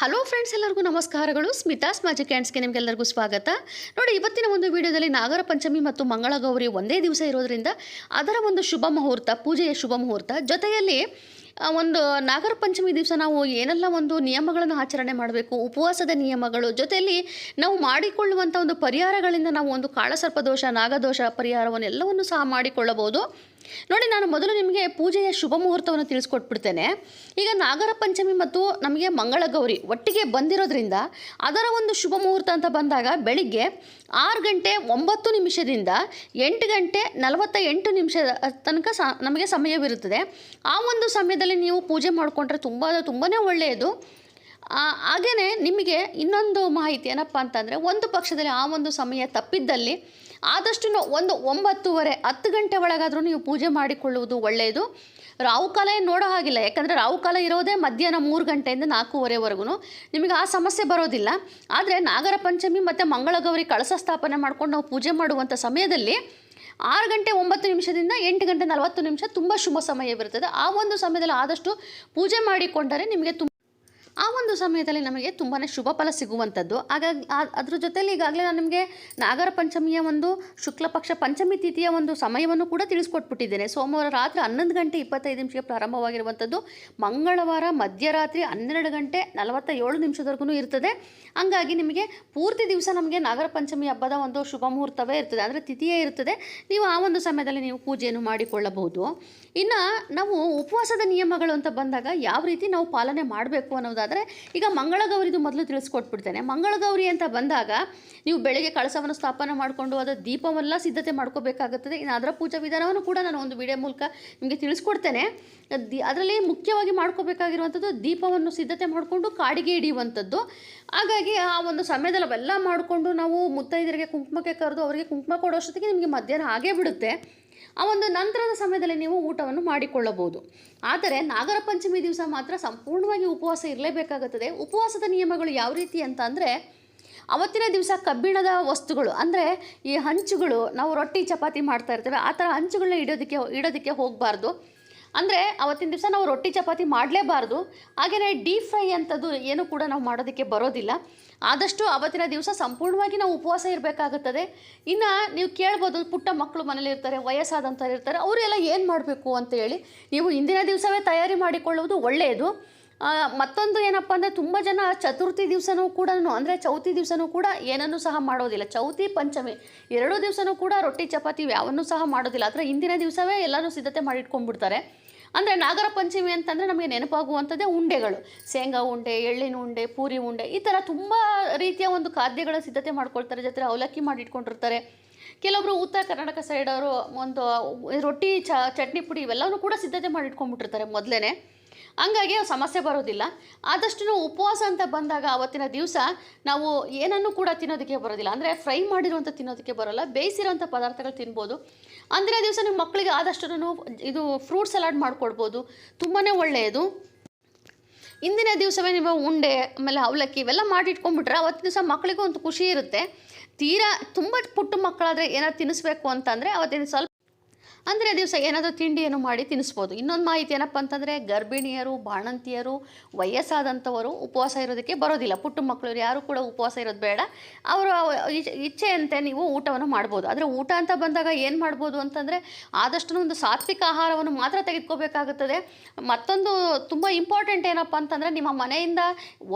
Hello friends ಎಲ್ಲರಿಗೂ ನಮಸ್ಕಾರಗಳು. Smitha's magic ಕ್ಯಾಂಡ್ಸ್ಗೆ ನಿಮಗೆಲ್ಲರಿಗೂ ಸ್ವಾಗತ. ನೋಡಿ, ಇವತ್ತಿನ ಒಂದು ವಿಡಿಯೋದಲ್ಲಿ ನಾಗರ ಪಂಚಮಿ ಮತ್ತು ಮಂಗಳ ಗೌರಿ ಒಂದೇ ದಿವಸ ಇರೋದರಿಂದ ಅದರ ಒಂದು ಶುಭ ಮುಹೂರ್ತ, ಪೂಜೆಯ ಶುಭ ಮುಹೂರ್ತ, ಜೊತೆಯಲ್ಲಿ ಒಂದು ನಾಗರ ಪಂಚಮಿ ದಿವಸ ನಾವು ಏನೆಲ್ಲ ಒಂದು ನಿಯಮಗಳನ್ನು ಆಚರಣೆ ಮಾಡಬೇಕು, ಉಪವಾಸದ ನಿಯಮಗಳು, ಜೊತೆಯಲ್ಲಿ ನಾವು ಮಾಡಿಕೊಳ್ಳುವಂಥ ಒಂದು ಪರಿಹಾರಗಳಿಂದ ನಾವು ಒಂದು ಕಾಳಸರ್ಪದೋಷ, ನಾಗದೋಷ ಪರಿಹಾರವನ್ನು ಎಲ್ಲವನ್ನು ಸಹ ಮಾಡಿಕೊಳ್ಳಬಹುದು. ನೋಡಿ, ನಾನು ಮೊದಲು ನಿಮಗೆ ಪೂಜೆಯ ಶುಭ ಮುಹೂರ್ತವನ್ನು ತಿಳಿಸ್ಕೊಟ್ಬಿಡ್ತೇನೆ. ಈಗ ನಾಗರ ಪಂಚಮಿ ಮತ್ತು ನಮಗೆ ಮಂಗಳ ಗೌರಿ ಒಟ್ಟಿಗೆ ಬಂದಿರೋದ್ರಿಂದ ಅದರ ಒಂದು ಶುಭ ಮುಹೂರ್ತ ಅಂತ ಬಂದಾಗ ಬೆಳಿಗ್ಗೆ ಆರು ಗಂಟೆ ಒಂಬತ್ತು ನಿಮಿಷದಿಂದ ಎಂಟು ಗಂಟೆ ನಲವತ್ತ ಎಂಟು ನಿಮಿಷದ ತನಕ ಸ, ನಮಗೆ ಸಮಯವಿರುತ್ತದೆ. ಆ ಒಂದು ಸಮಯದಲ್ಲಿ ನೀವು ಪೂಜೆ ಮಾಡಿಕೊಂಡ್ರೆ ತುಂಬ ತುಂಬಾ ಒಳ್ಳೆಯದು. ಹಾಗೆಯೇ ನಿಮಗೆ ಇನ್ನೊಂದು ಮಾಹಿತಿ ಏನಪ್ಪ ಅಂತಂದರೆ ಒಂದು ಪಕ್ಷದಲ್ಲಿ ಆ ಒಂದು ಸಮಯ ತಪ್ಪಿದ್ದಲ್ಲಿ ಆದಷ್ಟು ಒಂದು ಒಂಬತ್ತುವರೆ ಹತ್ತು ಗಂಟೆ ಒಳಗಾದರೂ ನೀವು ಪೂಜೆ ಮಾಡಿಕೊಳ್ಳುವುದು ಒಳ್ಳೆಯದು. ರಾಹುಕಾಲ ಏನು ನೋಡೋ ಹಾಗಿಲ್ಲ, ಯಾಕಂದರೆ ರಾಹುಕಾಲ ಇರೋದೇ ಮಧ್ಯಾಹ್ನ ಮೂರು ಗಂಟೆಯಿಂದ ನಾಲ್ಕೂವರೆವರೆಗೂ ನಿಮಗೆ ಆ ಸಮಸ್ಯೆ ಬರೋದಿಲ್ಲ. ಆದರೆ ನಾಗರ ಪಂಚಮಿ ಮತ್ತು ಮಂಗಳಗೌರಿ ಕಳಸ ಸ್ಥಾಪನೆ ಮಾಡ್ಕೊಂಡು ನಾವು ಪೂಜೆ ಮಾಡುವಂಥ ಸಮಯದಲ್ಲಿ ಆರು ಗಂಟೆ ಒಂಬತ್ತು ನಿಮಿಷದಿಂದ ಎಂಟು ಗಂಟೆ ನಲವತ್ತು ನಿಮಿಷ ತುಂಬ ಶುಭ ಸಮಯವಿರುತ್ತದೆ ಆ ಒಂದು ಸಮಯದಲ್ಲಿ ಆದಷ್ಟು ಪೂಜೆ ಮಾಡಿಕೊಂಡರೆ ನಿಮಗೆ ತುಂಬ ಆ ಒಂದು ಸಮಯದಲ್ಲಿ ನಮಗೆ ತುಂಬಾ ಶುಭ ಫಲ ಸಿಗುವಂಥದ್ದು. ಹಾಗಾಗಿ ಅದ್ರ ಜೊತೆಲಿ ಈಗಾಗಲೇ ನಾನು ನಿಮಗೆ ನಾಗರ ಪಂಚಮಿಯ ಒಂದು ಶುಕ್ಲ ಪಕ್ಷ ಪಂಚಮಿ ತಿಥಿಯ ಒಂದು ಸಮಯವನ್ನು ಕೂಡ ತಿಳಿಸ್ಕೊಟ್ಬಿಟ್ಟಿದ್ದೇನೆ. ಸೋಮವಾರ ರಾತ್ರಿ ಹನ್ನೊಂದು ಗಂಟೆ ಇಪ್ಪತ್ತೈದು ನಿಮಿಷಕ್ಕೆ ಪ್ರಾರಂಭವಾಗಿರುವಂಥದ್ದು. ಮಂಗಳವಾರ ಮಧ್ಯರಾತ್ರಿ ಹನ್ನೆರಡು ಗಂಟೆ ನಲವತ್ತ ಏಳು ನಿಮಿಷದವರೆಗೂ ಇರ್ತದೆ. ಹಂಗಾಗಿ ನಿಮಗೆ ಪೂರ್ತಿ ದಿವಸ ನಮಗೆ ನಾಗರ ಪಂಚಮಿ ಹಬ್ಬದ ಒಂದು ಶುಭ ಮುಹೂರ್ತವೇ ಇರ್ತದೆ. ಅಂದರೆ ತಿಥಿಯೇ ಇರ್ತದೆ. ನೀವು ಆ ಒಂದು ಸಮಯದಲ್ಲಿ ನೀವು ಪೂಜೆಯನ್ನು ಮಾಡಿಕೊಳ್ಳಬಹುದು. ಇನ್ನು ನಾವು ಉಪವಾಸದ ನಿಯಮಗಳು ಅಂತ ಬಂದಾಗ ಯಾವ ರೀತಿ ನಾವು ಪಾಲನೆ ಮಾಡಬೇಕು ಅನ್ನೋದಾದರೆ ಈಗ ಮಂಗಳಗೌರಿದು ಮೊದಲು ತಿಳಿಸ್ಕೊಟ್ಬಿಡ್ತೇನೆ. ಮಂಗಳಗೌರಿ ಅಂತ ಬಂದಾಗ ನೀವು ಬೆಳಗ್ಗೆ ಕಳಸವನ್ನು ಸ್ಥಾಪನೆ ಮಾಡಿಕೊಂಡು ಅದರ ದೀಪವೆಲ್ಲ ಸಿದ್ಧತೆ ಮಾಡ್ಕೋಬೇಕಾಗುತ್ತದೆ. ಇನ್ನು ಅದರ ಪೂಜಾ ವಿಧಾನವನ್ನು ಕೂಡ ನಾನು ಒಂದು ವಿಡಿಯೋ ಮೂಲಕ ನಿಮಗೆ ತಿಳಿಸ್ಕೊಡ್ತೇನೆ. ದಿ ಅದರಲ್ಲಿ ಮುಖ್ಯವಾಗಿ ಮಾಡ್ಕೋಬೇಕಾಗಿರುವಂಥದ್ದು ದೀಪವನ್ನು ಸಿದ್ಧತೆ ಮಾಡಿಕೊಂಡು ಕಾಡಿಗೆ ಹಿಡಿಯುವಂಥದ್ದು. ಹಾಗಾಗಿ ಆ ಒಂದು ಸಮಯದಲ್ಲಿ ಅವೆಲ್ಲ ಮಾಡಿಕೊಂಡು ನಾವು ಮುತ್ತೈದರಿಗೆ ಕುಂಕುಮಕ್ಕೆ ಕರೆದು ಅವರಿಗೆ ಕುಂಕುಮ ಕೊಡೋಷ್ಟೊತ್ತಿಗೆ ನಿಮಗೆ ಮಧ್ಯಾಹ್ನ ಆಗೇ ಬಿಡುತ್ತೆ. ಆ ಒಂದು ನಂತರದ ಸಮಯದಲ್ಲಿ ನೀವು ಊಟವನ್ನು ಮಾಡಿಕೊಳ್ಳಬಹುದು. ಆದರೆ ನಾಗರ ಪಂಚಮಿ ದಿವಸ ಮಾತ್ರ ಸಂಪೂರ್ಣವಾಗಿ ಉಪವಾಸ ಇರಲೇಬೇಕಾಗುತ್ತದೆ. ಉಪವಾಸದ ನಿಯಮಗಳು ಯಾವ ರೀತಿ ಅಂತ ಅಂದರೆ, ಅವತ್ತಿನ ದಿವಸ ಕಬ್ಬಿಣದ ವಸ್ತುಗಳು, ಅಂದರೆ ಈ ಹಂಚುಗಳು, ನಾವು ರೊಟ್ಟಿ, ಚಪಾತಿ ಮಾಡ್ತಾ ಇರ್ತೇವೆ, ಆ ಥರ ಹಂಚುಗಳನ್ನ ಇಡೋದಕ್ಕೆ ಇಡೋದಕ್ಕೆ ಹೋಗಬಾರ್ದು. ಅಂದರೆ ಅವತ್ತಿನ ದಿವಸ ನಾವು ರೊಟ್ಟಿ ಚಪಾತಿ ಮಾಡಲೇಬಾರ್ದು. ಹಾಗೆಯೇ ಡೀಪ್ ಫ್ರೈ ಅಂಥದ್ದು ಏನು ಕೂಡ ನಾವು ಮಾಡೋದಕ್ಕೆ ಬರೋದಿಲ್ಲ. ಆದಷ್ಟು ಅವತ್ತಿನ ದಿವಸ ಸಂಪೂರ್ಣವಾಗಿ ನಾವು ಉಪವಾಸ ಇರಬೇಕಾಗುತ್ತದೆ. ಇನ್ನು ನೀವು ಕೇಳ್ಬೋದು, ಪುಟ್ಟ ಮಕ್ಕಳು ಮನೇಲಿ ಇರ್ತಾರೆ, ವಯಸ್ಸಾದಂಥವ್ರು ಇರ್ತಾರೆ, ಅವರೆಲ್ಲ ಏನು ಮಾಡಬೇಕು ಅಂತ ಹೇಳಿ ನೀವು ಇಂದಿನ ದಿವಸವೇ ತಯಾರಿ ಮಾಡಿಕೊಳ್ಳುವುದು ಒಳ್ಳೆಯದು. ಮತ್ತೊಂದು ಏನಪ್ಪ ಅಂದರೆ ತುಂಬ ಜನ ಚತುರ್ಥಿ ದಿವಸನೂ ಕೂಡ ಅಂದರೆ ಚೌತಿ ದಿವಸನೂ ಕೂಡ ಏನನ್ನೂ ಸಹ ಮಾಡೋದಿಲ್ಲ. ಚೌತಿ, ಪಂಚಮಿ ಎರಡೂ ದಿವಸನೂ ಕೂಡ ರೊಟ್ಟಿ, ಚಪಾತಿ ಯಾವನ್ನೂ ಸಹ ಮಾಡೋದಿಲ್ಲ. ಆದರೆ ಇಂದಿನ ದಿವಸವೇ ಎಲ್ಲನೂ ಸಿದ್ಧತೆ ಮಾಡಿಟ್ಕೊಂಡ್ಬಿಡ್ತಾರೆ. ಅಂದರೆ ನಾಗರ ಪಂಚಮಿ ಅಂತಂದರೆ ನಮಗೆ ನೆನಪಾಗುವಂಥದ್ದೇ ಉಂಡೆಗಳು. ಶೇಂಗಾ ಉಂಡೆ, ಎಳ್ಳಿನ ಉಂಡೆ, ಪೂರಿ ಉಂಡೆ, ಈ ಥರ ತುಂಬ ರೀತಿಯ ಒಂದು ಖಾದ್ಯಗಳ ಸಿದ್ಧತೆ ಮಾಡ್ಕೊಳ್ತಾರೆ. ಜೊತೆ ಅವಲಕ್ಕಿ ಮಾಡಿ ಕೆಲವೊಬ್ರು ಉತ್ತರ ಕರ್ನಾಟಕ ಸೈಡವರು ಒಂದು, ರೊಟ್ಟಿ, ಚ, ಚಟ್ನಿ ಪುಡಿ ಇವೆಲ್ಲವೂ ಕೂಡ ಸಿದ್ಧತೆ ಮಾಡಿ ಇಟ್ಕೊಂಡ್ಬಿಟ್ಟಿರ್ತಾರೆ ಮೊದಲೇ ಹಂಗಾಗಿ ಸಮಸ್ಯೆ ಬರೋದಿಲ್ಲ. ಆದಷ್ಟು ಉಪವಾಸ ಅಂತ ಬಂದಾಗ ಅವತ್ತಿನ ದಿವಸ ನಾವು ಏನನ್ನು ಕೂಡ ತಿನ್ನೋದಕ್ಕೆ ಬರೋದಿಲ್ಲ. ಅಂದರೆ ಫ್ರೈ ಮಾಡಿರುವಂಥ ತಿನ್ನೋದಕ್ಕೆ ಬರೋಲ್ಲ ಬೇಯಿಸಿರುವಂಥ ಪದಾರ್ಥಗಳು ತಿನ್ಬೋದು. ಅಂದಿನ ದಿವಸ ನಿಮ್ಮ ಮಕ್ಕಳಿಗೆ ಆದಷ್ಟು ಇದು ಫ್ರೂಟ್ ಸಲಾಡ್ ಮಾಡಿಕೊಡ್ಬೋದು. ತುಂಬಾ ಒಳ್ಳೆಯದು. ಇಂದಿನ ದಿವಸವೇ ನೀವು ಉಂಡೆ, ಆಮೇಲೆ ಅವಲಕ್ಕಿ ಇವೆಲ್ಲ ಮಾಡಿ ಇಟ್ಕೊಂಡ್ಬಿಟ್ರೆ ಅವತ್ತಿನ ದಿವಸ ಮಕ್ಕಳಿಗೂ ಒಂದು ಖುಷಿ ಇರುತ್ತೆ. ತೀರಾ ತುಂಬ ಪುಟ್ಟ ಮಕ್ಕಳಾದರೆ ಏನಾದ್ರು ತಿನ್ನಿಸ್ಬೇಕು ಅಂತಂದರೆ ಅವತ್ತಿನ ಸ್ವಲ್ಪ ಅಂದರೆ ದಿವಸ ಏನಾದರೂ ತಿಂಡಿಯನ್ನು ಮಾಡಿ ತಿನ್ನಿಸ್ಬೋದು. ಇನ್ನೊಂದು ಮಾಹಿತಿ ಏನಪ್ಪ ಅಂತಂದರೆ, ಗರ್ಭಿಣಿಯರು, ಬಾಣಂತಿಯರು, ವಯಸ್ಸಾದಂಥವರು ಉಪವಾಸ ಇರೋದಕ್ಕೆ ಬರೋದಿಲ್ಲ. ಪುಟ್ಟ ಮಕ್ಕಳು ಯಾರು ಕೂಡ ಉಪವಾಸ ಇರೋದು ಬೇಡ. ಅವರು ಇಚ್ಛೆಯಂತೆ ನೀವು ಊಟವನ್ನು ಮಾಡ್ಬೋದು. ಆದರೆ ಊಟ ಅಂತ ಬಂದಾಗ ಏನು ಮಾಡ್ಬೋದು ಅಂತಂದರೆ ಆದಷ್ಟು ಒಂದು ಸಾತ್ವಿಕ ಆಹಾರವನ್ನು ಮಾತ್ರ ತೆಗೆದುಕೋಬೇಕಾಗುತ್ತದೆ. ಮತ್ತೊಂದು ತುಂಬ ಇಂಪಾರ್ಟೆಂಟ್ ಏನಪ್ಪ ಅಂತಂದರೆ, ನಿಮ್ಮ ಮನೆಯಿಂದ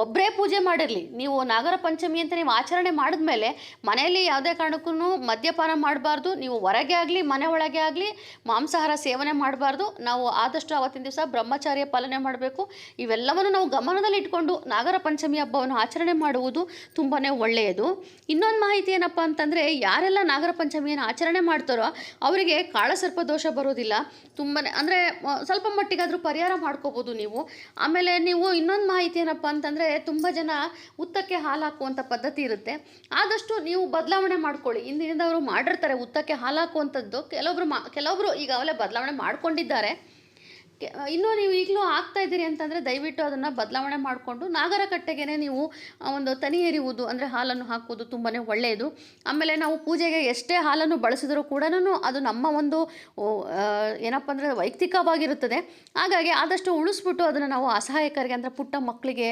ಒಬ್ಬರೇ ಪೂಜೆ ಮಾಡಿರಲಿ. ನೀವು ನಾಗರ ಪಂಚಮಿ ಅಂತ ನೀವು ಆಚರಣೆ ಮಾಡಿದ್ಮೇಲೆ ಮನೆಯಲ್ಲಿ ಯಾವುದೇ ಕಾರಣಕ್ಕೂ ಮದ್ಯಪಾನ ಮಾಡಬಾರ್ದು. ನೀವು ಹೊರಗೆ ಆಗಲಿ, ಮನೆ ಒಳಗೆ ಆಗಲಿ ಮಾಂಸಾಹಾರ ಸೇವನೆ ಮಾಡಬಾರ್ದು. ನಾವು ಆದಷ್ಟು ಅವತ್ತಿನ ದಿವಸ ಬ್ರಹ್ಮಚಾರ್ಯ ಪಾಲನೆ ಮಾಡಬೇಕು. ಇವೆಲ್ಲವನ್ನು ನಾವು ಗಮನದಲ್ಲಿ ಇಟ್ಕೊಂಡು ನಾಗರ ಪಂಚಮಿ ಹಬ್ಬವನ್ನು ಆಚರಣೆ ಮಾಡುವುದು ತುಂಬಾ ಒಳ್ಳೆಯದು. ಇನ್ನೊಂದು ಮಾಹಿತಿ ಏನಪ್ಪ ಅಂತಂದರೆ, ಯಾರೆಲ್ಲ ನಾಗರ ಪಂಚಮಿಯನ್ನು ಆಚರಣೆ ಮಾಡ್ತಾರೋ ಅವರಿಗೆ ಕಾಳಸರ್ಪ ದೋಷ ಬರೋದಿಲ್ಲ. ತುಂಬಾ ಅಂದರೆ ಸ್ವಲ್ಪ ಮಟ್ಟಿಗಾದರೂ ಪರಿಹಾರ ಮಾಡ್ಕೋಬೋದು ನೀವು. ಆಮೇಲೆ ನೀವು ಇನ್ನೊಂದು ಮಾಹಿತಿ ಏನಪ್ಪ ಅಂತಂದರೆ, ತುಂಬ ಜನ ಉತ್ತಕ್ಕೆ ಹಾಲು ಹಾಕುವಂಥ ಪದ್ಧತಿ ಇರುತ್ತೆ. ಆದಷ್ಟು ನೀವು ಬದಲಾವಣೆ ಮಾಡ್ಕೊಳ್ಳಿ. ಇಂದಿನಿಂದ ಅವರು ಮಾಡಿರ್ತಾರೆ ಉತ್ತಕ್ಕೆ ಹಾಲು ಹಾಕುವಂಥದ್ದು ಕೆಲವೊಬ್ರು ಮಾ ಕೆಲವೊಬ್ರು ಈಗಾಗಲೇ ಬದಲಾವಣೆ ಮಾಡ್ಕೊಂಡಿದ್ದಾರೆ. ಇನ್ನೂ ನೀವು ಈಗಲೂ ಆಗ್ತಾ ಇದ್ದೀರಿ ಅಂತಂದರೆ ದಯವಿಟ್ಟು ಅದನ್ನು ಬದಲಾವಣೆ ಮಾಡಿಕೊಂಡು ನಾಗರ ಕಟ್ಟೆಗೆ ನೀವು ಒಂದು ತನಿ ಎರಿಯುವುದು, ಅಂದರೆ ಹಾಲನ್ನು ಹಾಕುವುದು ತುಂಬಾ ಒಳ್ಳೆಯದು. ಆಮೇಲೆ ನಾವು ಪೂಜೆಗೆ ಎಷ್ಟೇ ಹಾಲನ್ನು ಬಳಸಿದರೂ ಕೂಡ ಅದು ನಮ್ಮ ಒಂದು ಏನಪ್ಪ ಅಂದರೆ ವೈಯಕ್ತಿಕವಾಗಿರುತ್ತದೆ. ಹಾಗಾಗಿ ಆದಷ್ಟು ಉಳಿಸ್ಬಿಟ್ಟು ಅದನ್ನು ನಾವು ಅಸಹಾಯಕರಿಗೆ, ಅಂದರೆ ಪುಟ್ಟ ಮಕ್ಕಳಿಗೆ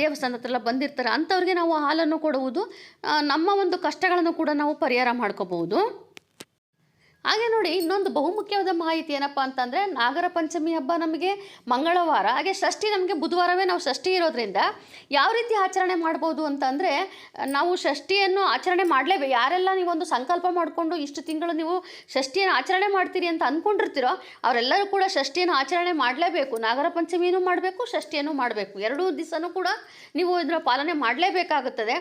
ದೇವಸ್ಥಾನದ ಹತ್ರ ಎಲ್ಲ ಬಂದಿರ್ತಾರೆ ಅಂಥವ್ರಿಗೆ ನಾವು ಹಾಲನ್ನು ಕೊಡುವುದು ನಮ್ಮ ಒಂದು ಕಷ್ಟಗಳನ್ನು ಕೂಡ ನಾವು ಪರಿಹಾರ ಮಾಡ್ಕೋಬಹುದು. ಹಾಗೆ ನೋಡಿ ಇನ್ನೊಂದು ಬಹುಮುಖ್ಯವಾದ ಮಾಹಿತಿ ಏನಪ್ಪ ಅಂತಂದರೆ ನಾಗರ ಪಂಚಮಿ ಹಬ್ಬ ನಮಗೆ ಮಂಗಳವಾರ, ಹಾಗೆ ಷಷ್ಠಿ ನಮಗೆ ಬುಧವಾರವೇ ನಾವು ಷಷ್ಠಿ ಇರೋದ್ರಿಂದ ಯಾವ ರೀತಿ ಆಚರಣೆ ಮಾಡ್ಬೋದು ಅಂತಂದರೆ ನಾವು ಷಷ್ಠಿಯನ್ನು ಆಚರಣೆ ಮಾಡಲೇಬೇಕು. ಯಾರೆಲ್ಲ ನೀವೊಂದು ಸಂಕಲ್ಪ ಮಾಡಿಕೊಂಡು ಇಷ್ಟು ತಿಂಗಳು ನೀವು ಷಷ್ಠಿಯನ್ನು ಆಚರಣೆ ಮಾಡ್ತೀರಿ ಅಂತ ಅಂದ್ಕೊಂಡಿರ್ತೀರೋ ಅವರೆಲ್ಲರೂ ಕೂಡ ಷಷ್ಠಿಯನ್ನು ಆಚರಣೆ ಮಾಡಲೇಬೇಕು. ನಾಗರ ಪಂಚಮಿನೂ ಮಾಡಬೇಕು, ಷಷ್ಠಿಯನ್ನು ಮಾಡಬೇಕು. ಎರಡೂ ದಿವಸನೂ ಕೂಡ ನೀವು ಇದರ ಪಾಲನೆ ಮಾಡಲೇಬೇಕಾಗುತ್ತದೆ.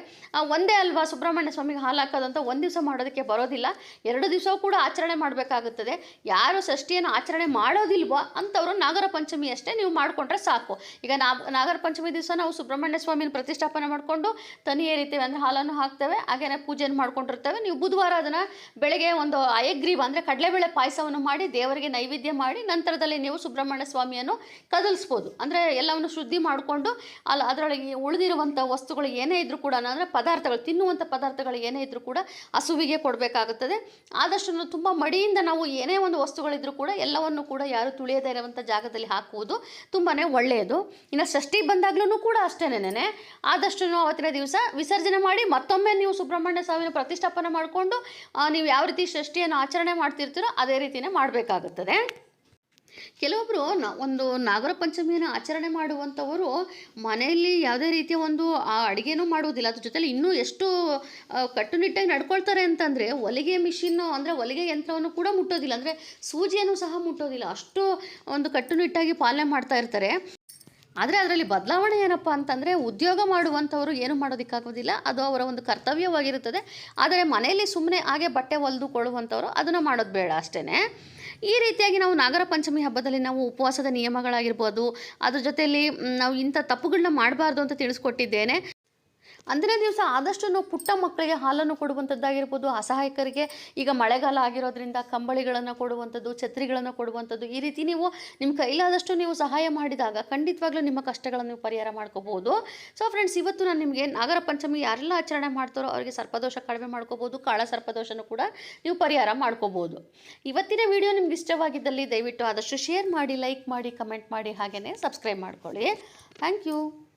ಒಂದೇ ಅಲ್ವಾ ಸುಬ್ರಹ್ಮಣ್ಯ ಸ್ವಾಮಿಗೆ ಹಾಲು ಹಾಕೋದಂತ ಒಂದು ದಿವಸ ಮಾಡೋದಕ್ಕೆ ಬರೋದಿಲ್ಲ. ಎರಡು ದಿವಸ ಕೂಡ ಆಚರಣೆ ಮಾಡಬೇಕಾಗುತ್ತದೆ. ಯಾರು ಷಷ್ಠಿಯನ್ನು ಆಚರಣೆ ಮಾಡೋದಿಲ್ವೋ ಅಂಥವ್ರು ನಾಗರ ಪಂಚಮಿ ಅಷ್ಟೇ ನೀವು ಮಾಡಿಕೊಂಡ್ರೆ ಸಾಕು. ಈಗ ನಾಗರ ಪಂಚಮಿ ದಿವಸ ನಾವು ಸುಬ್ರಹ್ಮಣ್ಯ ಸ್ವಾಮಿನ ಪ್ರತಿಷ್ಠಾಪನೆ ಮಾಡಿಕೊಂಡು ತನಿ ಏರಿತೇವೆ ಅಂದರೆ ಹಾಲನ್ನು ಹಾಕ್ತೇವೆ. ಹಾಗೇನೆ ಪೂಜೆಯನ್ನು ಮಾಡ್ಕೊಂಡಿರ್ತೇವೆ. ನೀವು ಬುಧವಾರ ಅದನ್ನು ಬೆಳಗ್ಗೆ ಒಂದು ಅಯಗ್ರೀವ ಅಂದರೆ ಕಡಲೆಬೇಳೆ ಪಾಯಸವನ್ನು ಮಾಡಿ ದೇವರಿಗೆ ನೈವೇದ್ಯ ಮಾಡಿ ನಂತರದಲ್ಲಿ ನೀವು ಸುಬ್ರಹ್ಮಣ್ಯ ಸ್ವಾಮಿಯನ್ನು ಕದಲಿಸ್ಬೋದು. ಅಂದರೆ ಎಲ್ಲವನ್ನು ಶುದ್ಧಿ ಮಾಡಿಕೊಂಡು ಅಲ್ಲ ಅದರೊಳಗೆ ಉಳಿದಿರುವಂಥ ವಸ್ತುಗಳು ಏನೇ ಇದ್ದರೂ ಕೂಡ ಅಂದರೆ ಪದಾರ್ಥಗಳು ತಿನ್ನುವಂಥ ಪದಾರ್ಥಗಳು ಏನೇ ಇದ್ದರೂ ಕೂಡ ಹಸುವಿಗೆ ಕೊಡಬೇಕಾಗುತ್ತದೆ. ಆದಷ್ಟು ತುಂಬ ಮಡಿಯಿಂದ ನಾವು ಏನೇ ಒಂದು ವಸ್ತುಗಳಿದ್ರೂ ಕೂಡ ಎಲ್ಲವನ್ನು ಕೂಡ ಯಾರು ತುಳಿಯದೇ ಇರುವಂಥ ಜಾಗದಲ್ಲಿ ಹಾಕುವುದು ತುಂಬಾ ಒಳ್ಳೆಯದು. ಇನ್ನು ಷಷ್ಠಿ ಬಂದಾಗ್ಲೂ ಕೂಡ ಅಷ್ಟೇನೆ ಆದಷ್ಟು ನೀವು ಅವತ್ತಿನ ದಿವಸ ವಿಸರ್ಜನೆ ಮಾಡಿ ಮತ್ತೊಮ್ಮೆ ನೀವು ಸುಬ್ರಹ್ಮಣ್ಯ ಸ್ವಾಮಿನ ಪ್ರತಿಷ್ಠಾಪನೆ ಮಾಡಿಕೊಂಡು ನೀವು ಯಾವ ರೀತಿ ಷಷ್ಠಿಯನ್ನು ಆಚರಣೆ ಮಾಡ್ತಿರ್ತೀರೋ ಅದೇ ರೀತಿಯೇ ಮಾಡಬೇಕಾಗುತ್ತದೆ. ಕೆಲವೊಬ್ಬರು ನ, ಒಂದು ನಾಗರ ಪಂಚಮಿಯನ್ನು ಆಚರಣೆ ಮಾಡುವಂಥವರು ಮನೆಯಲ್ಲಿ ಯಾವುದೇ ರೀತಿಯ ಒಂದು, ಆ ಅಡುಗೆನೂ ಮಾಡುವುದಿಲ್ಲ. ಅದ್ರ ಜೊತೆಲಿ ಇನ್ನೂ ಎಷ್ಟು ಕಟ್ಟುನಿಟ್ಟಾಗಿ ನಡ್ಕೊಳ್ತಾರೆ ಅಂತಂದರೆ ಹೊಲಿಗೆ ಮಿಷಿನ್ನು ಅಂದರೆ ಹೊಲಿಗೆ ಯಂತ್ರವನ್ನು ಕೂಡ ಮುಟ್ಟೋದಿಲ್ಲ. ಅಂದರೆ ಸೂಜಿಯನ್ನು ಸಹ ಮುಟ್ಟೋದಿಲ್ಲ. ಅಷ್ಟು ಒಂದು ಕಟ್ಟುನಿಟ್ಟಾಗಿ ಪಾಲನೆ ಮಾಡ್ತಾ ಇರ್ತಾರೆ. ಆದರೆ ಅದರಲ್ಲಿ ಬದಲಾವಣೆ ಏನಪ್ಪ ಅಂತಂದರೆ ಉದ್ಯೋಗ ಮಾಡುವಂಥವರು ಏನು ಮಾಡೋದಕ್ಕಾಗೋದಿಲ್ಲ. ಅದು ಅವರ ಒಂದು ಕರ್ತವ್ಯವಾಗಿರುತ್ತದೆ. ಆದರೆ ಮನೆಯಲ್ಲಿ ಸುಮ್ಮನೆ ಹಾಗೆ ಬಟ್ಟೆ ಹೊಲಿದುಕೊಳ್ಳುವಂಥವ್ರು ಅದನ್ನು ಮಾಡೋದು ಬೇಡ ಅಷ್ಟೇ ಈ ರೀತಿಯಾಗಿ ನಾವು ನಾಗರ ಪಂಚಮಿ ಹಬ್ಬದಲ್ಲಿ ನಾವು ಉಪವಾಸದ ನಿಯಮಗಳಾಗಿರ್ಬೋದು, ಅದ್ರ ಜೊತೆಯಲ್ಲಿ ನಾವು ಇಂಥ ತಪ್ಪುಗಳನ್ನ ಮಾಡಬಾರ್ದು ಅಂತ ತಿಳಿಸ್ಕೊಟ್ಟಿದ್ದೇನೆ. ಅಂದಿನ ದಿವಸ ಆದಷ್ಟು ನಾವು ಪುಟ್ಟ ಮಕ್ಕಳಿಗೆ ಹಾಲನ್ನು ಕೊಡುವಂಥದ್ದಾಗಿರ್ಬೋದು, ಅಸಹಾಯಕರಿಗೆ ಈಗ ಮಳೆಗಾಲ ಆಗಿರೋದ್ರಿಂದ ಕಂಬಳಿಗಳನ್ನು ಕೊಡುವಂಥದ್ದು, ಛತ್ರಿಗಳನ್ನು ಕೊಡುವಂಥದ್ದು ಈ ರೀತಿ ನೀವು ನಿಮ್ಮ ಕೈಲಾದಷ್ಟು ನೀವು ಸಹಾಯ ಮಾಡಿದಾಗ ಖಂಡಿತವಾಗ್ಲೂ ನಿಮ್ಮ ಕಷ್ಟಗಳನ್ನು ನೀವು ಪರಿಹಾರ ಮಾಡ್ಕೋಬೋದು ಸೊ ಫ್ರೆಂಡ್ಸ್ ಇವತ್ತು ನಾನು ನಿಮಗೆ ನಾಗರ ಪಂಚಮಿ ಯಾರೆಲ್ಲ ಆಚರಣೆ ಮಾಡ್ತಾರೋ ಅವರಿಗೆ ಸರ್ಪದೋಷ ಕಡಿಮೆ ಮಾಡ್ಕೋಬೋದು ಕಾಳ ಸರ್ಪದೋಷನೂ ಕೂಡ ನೀವು ಪರಿಹಾರ ಮಾಡ್ಕೋಬೋದು ಇವತ್ತಿನ ವಿಡಿಯೋ ನಿಮ್ಗೆ ಇಷ್ಟವಾಗಿದ್ದಲ್ಲಿ ದಯವಿಟ್ಟು ಆದಷ್ಟು ಶೇರ್ ಮಾಡಿ ಲೈಕ್ ಮಾಡಿ ಕಮೆಂಟ್ ಮಾಡಿ ಹಾಗೆಯೇ ಸಬ್ಸ್ಕ್ರೈಬ್ ಮಾಡ್ಕೊಳ್ಳಿ. Thank you